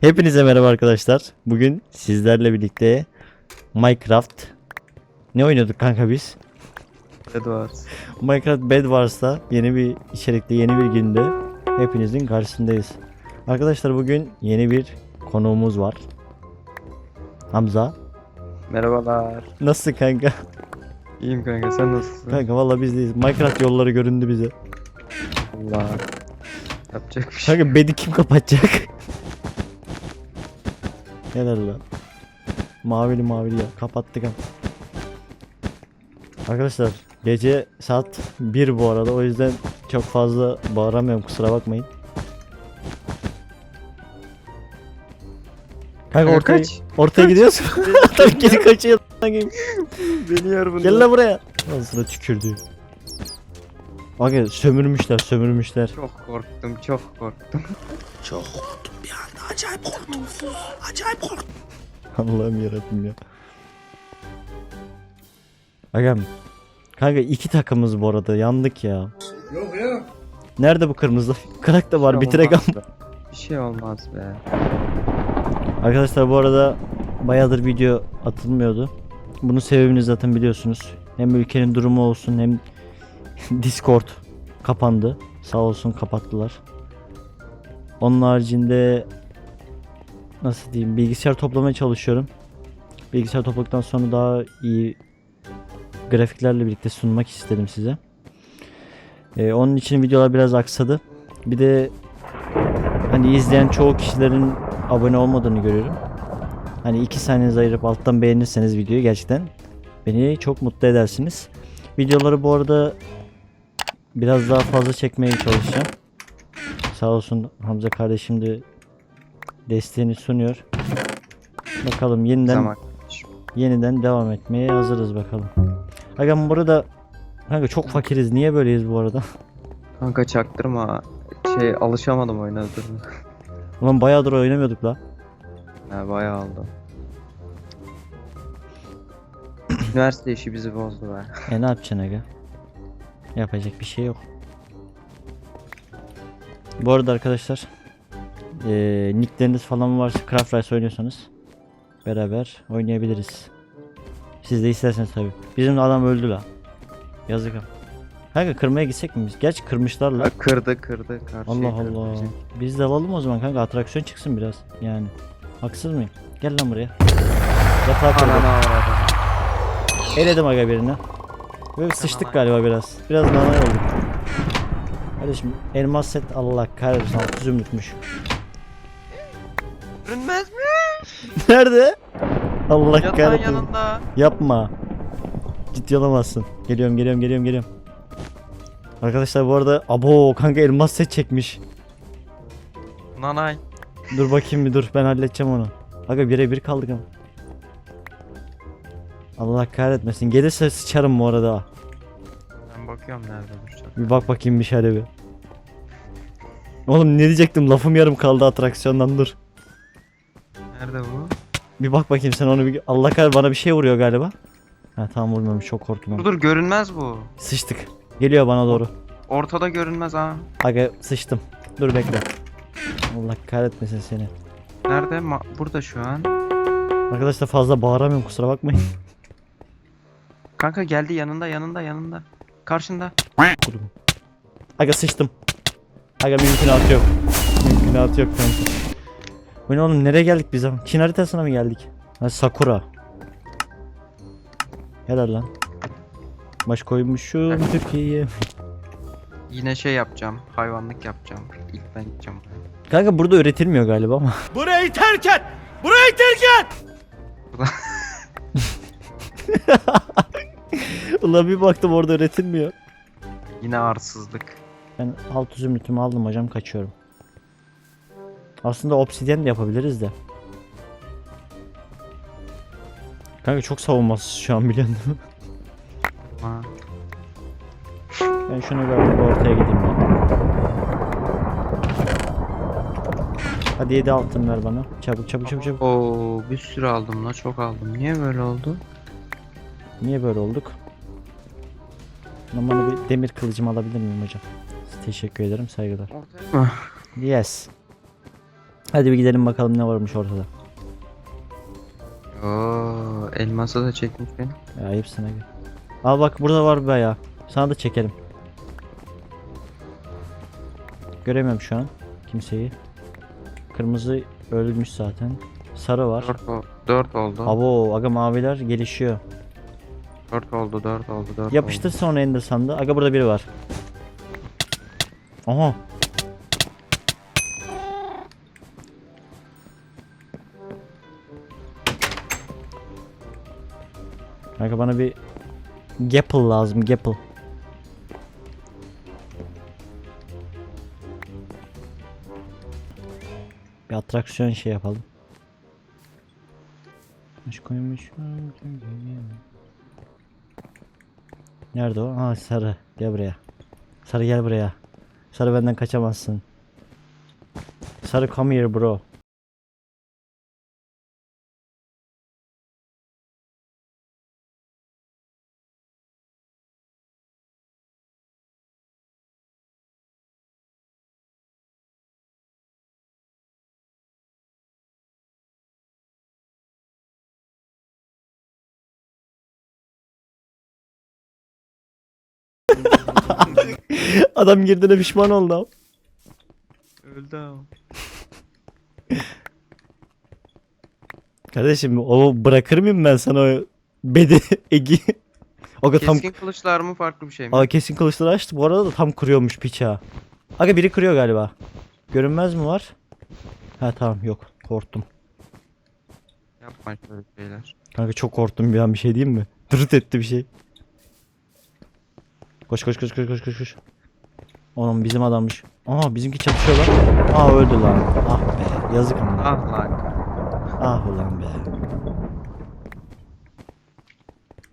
Hepinize merhaba arkadaşlar. Bugün sizlerle birlikte Minecraft ne oynuyorduk kanka biz? Edwards. Minecraft Bed Wars'ta yeni bir içerikte yeni bir günde hepinizin karşısındayız. Arkadaşlar bugün yeni bir konuğumuz var. Hamza. Merhabalar. Nasılsın kanka? İyiyim kanka sen nasılsın? Kanka valla bizdeyiz. Minecraft yolları göründü bize. Allah. Yapacak bir şey. Kanka bedi kim kapatacak? Helal lan. Mavili mavili ya. Kapattık ama. Arkadaşlar gece saat 1 bu arada o yüzden çok fazla bağıramıyorum kusura bakmayın. Kanka ortaya, kaç. ortaya gidiyorsun. Tabii geri kaçıyor. Beni yer bunu. Gel lan buraya. Ağzına tükürdü. Bakın sömürmüşler sömürmüşler. Çok korktum çok korktum. Allah'ım yarabbim ya. Agam. Kanka iki takımız bu arada yandık ya. Yok ya. Nerede bu kırmızı? Krak da var şey bitirek ama. Bir şey olmaz be. Arkadaşlar bu arada bayağıdır video atılmıyordu. Bunun sebebini zaten biliyorsunuz. Hem ülkenin durumu olsun hem Discord kapandı. Sağ olsun kapattılar. Onun haricinde nasıl diyeyim bilgisayar toplamaya çalışıyorum. Bilgisayar topladıktan sonra daha iyi grafiklerle birlikte sunmak istedim size. Ee, onun için videolar biraz aksadı. Bir de hani izleyen çoğu kişilerin abone olmadığını görüyorum. Hani iki saniyenizi ayırıp alttan beğenirseniz videoyu gerçekten beni çok mutlu edersiniz. Videoları bu arada biraz daha fazla çekmeye çalışacağım. Sağ olsun Hamza kardeşim de desteğini sunuyor. Bakalım yeniden Zaman. yeniden devam etmeye hazırız bakalım. Agam burada kanka çok fakiriz. Niye böyleyiz bu arada? Kanka çaktırma. Şey alışamadım dur. Ulan bayağıdır oynamıyorduk la. Ha bayağı oldu. Üniversite işi bizi bozdu be. E ne yapacaksın aga? Yapacak bir şey yok. Bu arada arkadaşlar eee nickleriniz falan varsa Craft Rise oynuyorsanız beraber oynayabiliriz. Siz de isterseniz tabi. Bizim adam öldü la. Yazık ama. Kanka kırmaya gitsek mi biz? Gerçi kırmışlar la. Ha, kırdı kırdı. Karşıyı Allah kırdı Allah. Biz de alalım o zaman kanka atraksiyon çıksın biraz. Yani. Haksız mıyım? Gel lan buraya. Yatağa avradı. Eledim aga birini. Böyle sıçtık galiba biraz. Biraz nanay olduk. Kardeşim elmas set Allah kahretsin 600 zümrütmüş. Nerede? Allah Yatağın kahretsin. yanında. Yapma. Ciddi olamazsın. Geliyorum geliyorum geliyorum geliyorum. Arkadaşlar bu arada abo kanka elmas set çekmiş. Nanay. Dur bakayım bir dur ben halledeceğim onu. Aga birebir kaldık ama. Allah kahretmesin. Gelirse sıçarım bu arada. Ben bakıyorum nerede duracak. Bir bak bakayım bir şöyle bir. Oğlum ne diyecektim lafım yarım kaldı atraksiyondan dur. Nerede bu? Bir bak bakayım sen onu bir Allah kahretsin bana bir şey vuruyor galiba. Ha tamam vurmamış çok korktum. Dur ama. dur görünmez bu. Sıçtık. Geliyor bana doğru. Ortada görünmez ha. Aga sıçtım. Dur bekle. Allah kahretmesin seni. Nerede? Ma- burada şu an. Arkadaşlar fazla bağıramıyorum kusura bakmayın. Kanka geldi yanında yanında yanında. Karşında. Aga sıçtım. Aga mümkünatı yok. Mümkünatı yok kanka. Bu ne oğlum nereye geldik biz ama? Çin haritasına mı geldik? Ha Sakura. Helal lan. Baş koymuşum. Türkiye'ye. Yine şey yapacağım. Hayvanlık yapacağım. İlk ben gideceğim. Kanka burada üretilmiyor galiba ama. Burayı terk et. Burayı terk et. Ulan bir baktım orada üretilmiyor. Yine arsızlık. Ben alt zümrütümü aldım hocam kaçıyorum. Aslında obsidyen de yapabiliriz de. Kanka çok savunmasız şu an biliyorsun değil mi? Ha. Ben şunu bir ortaya gideyim ben. Hadi 7 altın ver bana. Çabuk çabuk çabuk çabuk. Oo bir sürü aldım la çok aldım. Niye böyle oldu? Niye böyle olduk? Bana bir demir kılıcım alabilir miyim hocam? Teşekkür ederim saygılar. Ortaya. Yes. Hadi bir gidelim bakalım ne varmış ortada. Oo, elması da çekmiş beni. Ya ayıpsın abi. Al bak burada var bayağı. Sana da çekelim. Göremiyorum şu an kimseyi. Kırmızı ölmüş zaten. Sarı var. 4, ol- 4 oldu. Abo aga maviler gelişiyor. 4 oldu, 4 oldu, 4 Yapıştır sonra Ender sandı. Aga burada biri var. Aha. Kanka bana bir Gapple lazım Gapple. Bir atraksiyon şey yapalım. Kuş koymuş. Nerede o? Ha sarı. Gel buraya. Sarı gel buraya. Sarı benden kaçamazsın. Sarı come here bro. Adam girdiğine pişman oldu abi. Öldü ama. Kardeşim o bırakır mıyım ben sana o bedi egi? Aga tam Keskin kılıçlar mı farklı bir şey mi? Aa kesin kılıçları açtı. Bu arada da tam kırıyormuş piça. Aga biri kırıyor galiba. Görünmez mi var? Ha tamam yok. Korktum. Yapma şöyle şeyler. Kanka çok korktum bir an bir şey diyeyim mi? Dırıt etti bir şey. Koş koş koş koş koş koş koş. Oğlum bizim adammış. Aa bizimki çatışıyorlar. Aa öldü lan. Ah be yazık ama. Ah lan. Ah ulan be.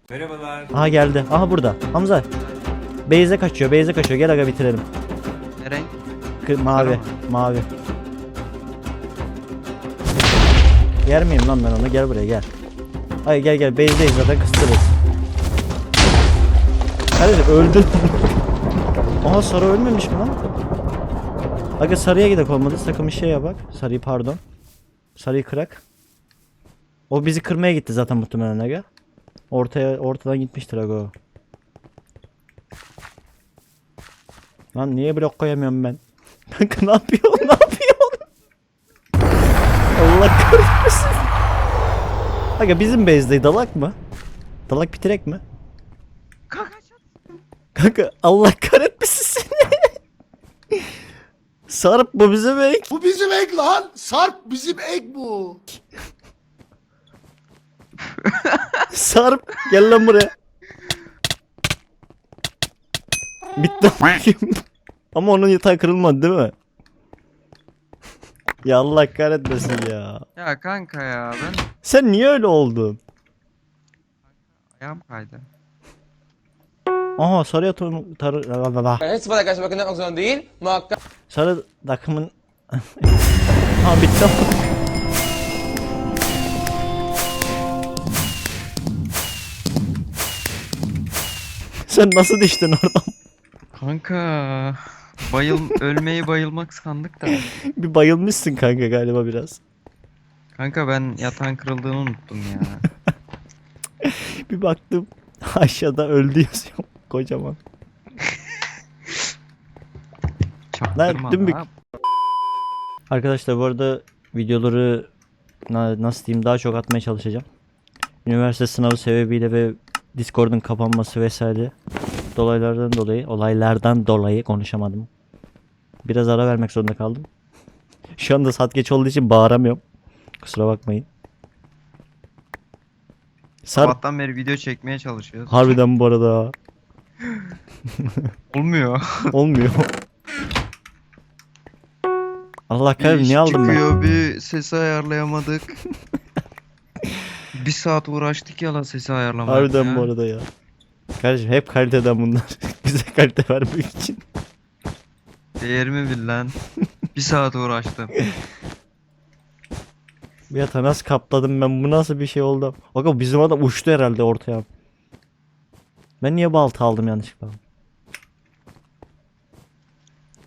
Merhabalar. Aha geldi. Aha burada. Hamza. Beyze kaçıyor. Beyze kaçıyor. Gel aga bitirelim. Ne renk? Kı- mavi. Sarı Mavi. Yer miyim lan ben onu? Gel buraya gel. Hayır gel gel. Beyzdeyiz zaten kıstırırız. Hadi öldü. Aha sarı ölmemiş mi lan? Aga sarıya gidek olmadı. Sakın bir şey yap bak. Sarıyı pardon. Sarıyı kırak. O bizi kırmaya gitti zaten muhtemelen aga. Ortaya ortadan gitmiştir aga o. Lan niye blok koyamıyorum ben? Kanka ne yapıyorsun? Ne yapıyorsun? Allah kahretmesin. Aga bizim base'de dalak mı? Dalak bitirek mi? Kanka Allah kahretmesin seni. Sarp bu bizim ek. Bu bizim ek lan. Sarp bizim ek bu. Sarp gel lan buraya. Bitti. Ama onun yatağı kırılmadı değil mi? Ya Allah kahretmesin ya. Ya kanka ya ben Sen niye öyle oldun? ayağım kaydı. Aha sarıya tar tar Hiç bana karşı bakın zorunda değil. Muhakkak sarı takımın Ha bitti. Sen nasıl düştün oradan? Kanka bayıl ölmeyi bayılmak sandık da. Bir bayılmışsın kanka galiba biraz. Kanka ben yatağın kırıldığını unuttum ya. Bir baktım aşağıda öldü yazıyor kocaman. Çaktırma dümbük. lan. Arkadaşlar bu arada videoları na- nasıl diyeyim daha çok atmaya çalışacağım. Üniversite sınavı sebebiyle ve Discord'un kapanması vesaire dolaylardan dolayı olaylardan dolayı konuşamadım. Biraz ara vermek zorunda kaldım. Şu anda saat geç olduğu için bağıramıyorum. Kusura bakmayın. Sabahtan beri video çekmeye çalışıyoruz. harbiden bu arada Olmuyor. olmuyor. Allah kahretsin niye aldım ben? çıkıyor bir sesi ayarlayamadık. bir saat uğraştık ya la sesi ayarlamak Harbiden ya. bu arada ya. Kardeşim hep kaliteden bunlar. Bize kalite vermek için. Değerimi bil lan. bir saat uğraştım. Bir yatağı nasıl kapladım ben bu nasıl bir şey oldu? Bak bizim adam uçtu herhalde ortaya. Ben niye balta aldım yanlışlıkla?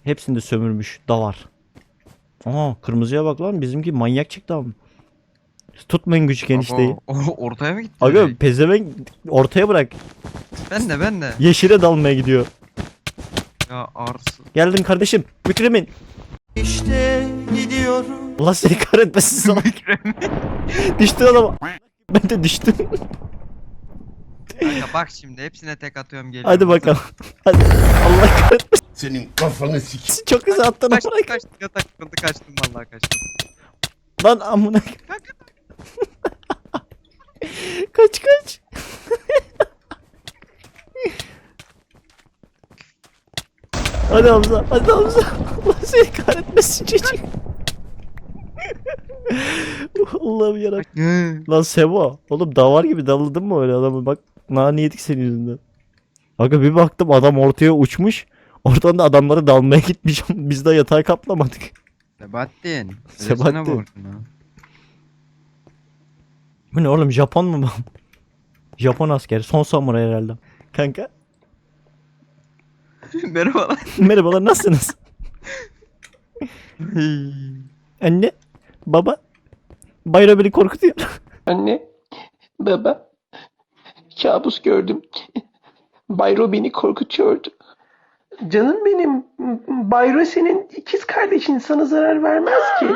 Hepsini de sömürmüş. Davar. Aa kırmızıya bak lan bizimki manyak çıktı ama. Tutmayın küçük enişteyi. Ortaya mı gitti? Direkt? pezevenk ortaya bırak. Ben de ben de. Yeşile dalmaya gidiyor. Ya arsız. Geldin kardeşim. Mükremin. İşte gidiyorum. Allah seni kahretmesin sana. Düştün adama. Ben de düştüm. Kanka bak şimdi hepsine tek atıyorum geliyorum. Hadi bakalım. Hadi. Allah kahretmesin. Senin kafanı sik. Çok hızlı attın Kaçtım kaçtım yatak kırıldı kaçtım vallahi kaçtım. Lan amına. kaç kaç. hadi Hamza. Hadi Hamza. Allah seni kahretmesin çocuk. Allah'ım yarabbim. Lan Sebo. Oğlum davar gibi dalıldın mı öyle adamı? Bak nane yedik senin yüzünden. Aga bir baktım adam ortaya uçmuş. Oradan da adamlara dalmaya gitmiş. Biz de yatağı kaplamadık. Sebahattin. Borcunu. Bu ne oğlum Japon mu bu? Japon askeri. Son samuray herhalde. Kanka. Merhabalar. Merhabalar nasılsınız? Anne. Baba. Bayro beni korkutuyor. Anne, baba, kabus gördüm. Bayro beni korkutuyordu. Canım benim, Bayro senin ikiz kardeşin sana zarar vermez ki.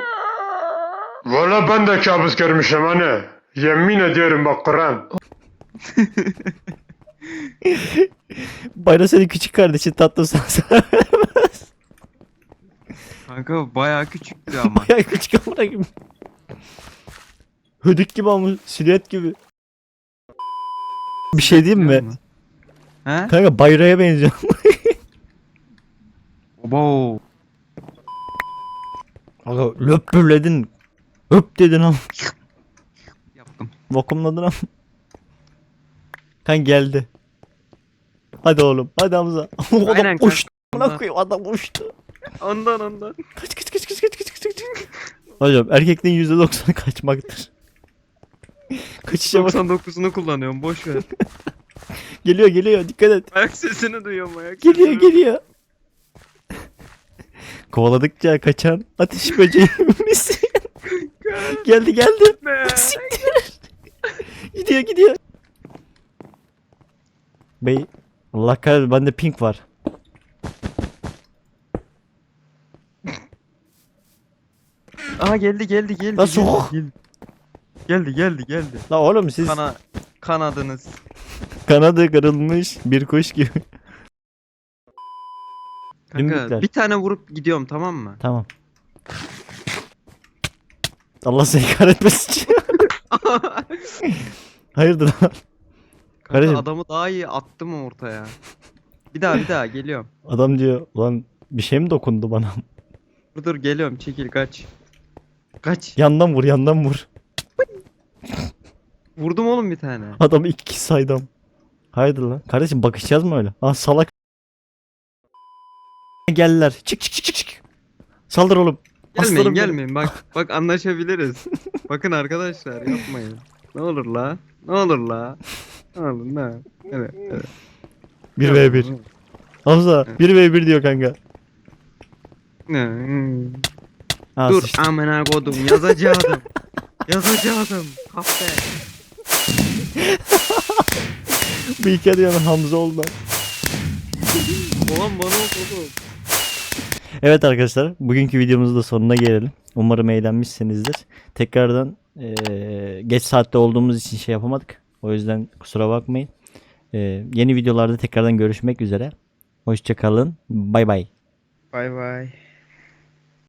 Valla ben de kabus görmüşüm hani. Yemin ediyorum bak Kur'an. Bayro senin küçük kardeşin tatlı sana. Kanka bayağı küçüktü ama. Bayağı küçük amına gibi. Hödük gibi olmuş. Silüet gibi. Bir şey diyeyim mi? He? Kanka Bayro'ya benziyor. Obo. Aga löpürledin. Öp dedin ama. Yaptım. Vakumladın ama. Kan geldi. Hadi oğlum. Hadi Hamza. adam Aynen kanka. uçtu. Ondan. koyayım adam uçtu. Ondan ondan. Kaç kaç kaç kaç kaç kaç kaç kaç. Hocam erkekliğin %90'ı kaçmaktır. Kaçışa bak. 99'unu kullanıyorum boş ver. Geliyor geliyor dikkat et. ayak sesini duyuyorum ayak Geliyor sesini. geliyor. Kovaladıkça kaçan ateş böceği misin? geldi geldi. Be. Siktir. gidiyor gidiyor. Bey Allah kahretsin bende pink var. Aa geldi geldi geldi. Lan soğuk. Geldi geldi geldi. geldi. La oğlum siz Kana kanadınız. kanadı kırılmış bir kuş gibi. Kanka bir tane vurup gidiyorum tamam mı? tamam. Allah seni kahretmesin. Hayırdır lan? Kanka Kardeşim. adamı daha iyi attım ortaya. Bir daha bir daha geliyorum. Adam diyor lan bir şey mi dokundu bana? Dur dur geliyorum çekil kaç. Kaç. Yandan vur yandan vur. Vurdum oğlum bir tane. Adam iki saydam. Hayırdır lan? Kardeşim bakışacağız mı öyle? Ah salak. Geldiler. Çık çık çık çık çık. Saldır oğlum. Gelmeyin Aslanım benim. gelmeyin bak bak anlaşabiliriz. Bakın arkadaşlar yapmayın. Ne olur la. Ne olur la. Ne olur ne. Evet evet. 1v1. Hamza 1v1 diyor kanka. Ne, hmm. Ha, Dur sıçtı. amına kodum yazacaktım. yazacaktım. Kahpe. Bu iki diyor Hamza oldu. Ulan bana oldu. Evet arkadaşlar bugünkü videomuzun da sonuna gelelim. Umarım eğlenmişsinizdir. Tekrardan eee, geç saatte olduğumuz için şey yapamadık. O yüzden kusura bakmayın. Eee, yeni videolarda tekrardan görüşmek üzere. Hoşçakalın. Bay bay. Bay bay.